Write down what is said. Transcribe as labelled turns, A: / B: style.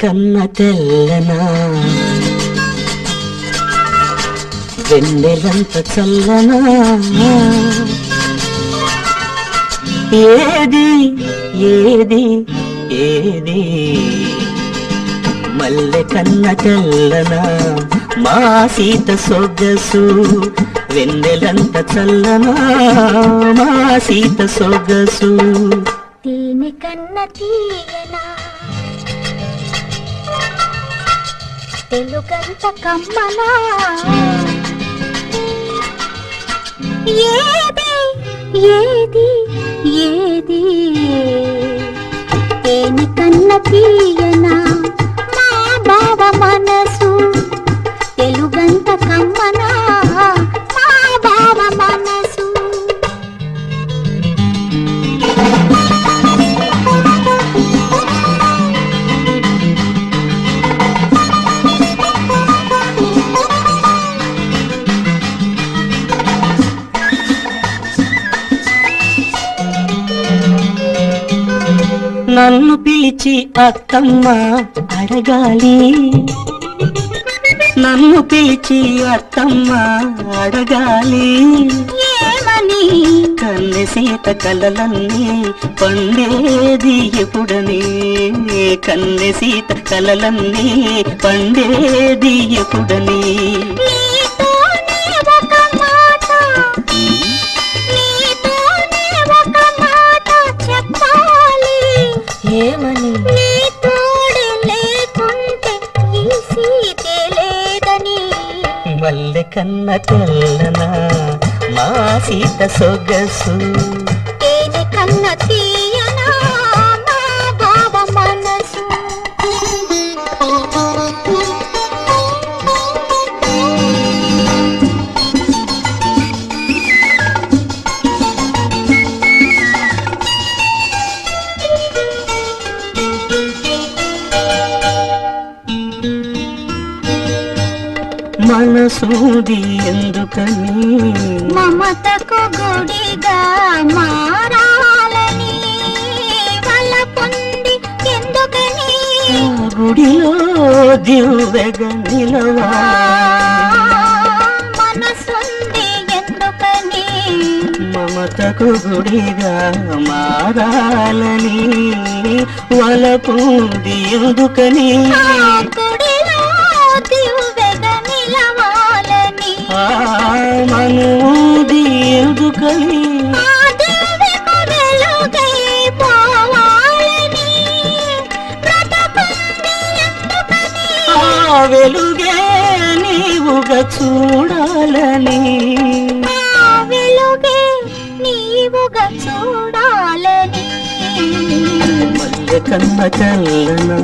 A: కన్న తెల్లనా? వెన్నెలంత చల్లనా? ఏది ఏది ఏది? మల్లె కన్న తెల్లనా? మా సీత సొగసు వెన్నెలంత చల్లనా? మా సీత సొగసు
B: తేనె కన్న తీయనా? తెలుగంత కమ్మనా? ఏ
A: నన్ను పిలిచి అత్తమ్మ అడగాలి. నన్ను పిలిచి అత్తమ్మ అడగాలి.
B: ఏమని?
A: కన్నె సీత కలలన్నీ పండేది ఎప్పుడని? కన్నె సీత కలలన్నీ పండేది ఎప్పుడని? ఏమని మల్లె కన్న తెల్లనా మా సీత సొగసు.
B: తేనె కన్న తీయనా
A: మనసూది ఎందుకని?
B: మమతకు గుడిగా మారాలని వల్ల పొంది ఎందుకని?
A: గుడిలో దివ్వెగ నిలవా
B: మనసుంది ఎందుకని?
A: మమతకు గుడిగా మారాలని వలపుంది ఎందుకని?
B: వెలుగే
A: నీవుగా చూడాలని
B: వెలుగే నీవుగా చూడాలని
A: మల్లె కన్న చల్లనా.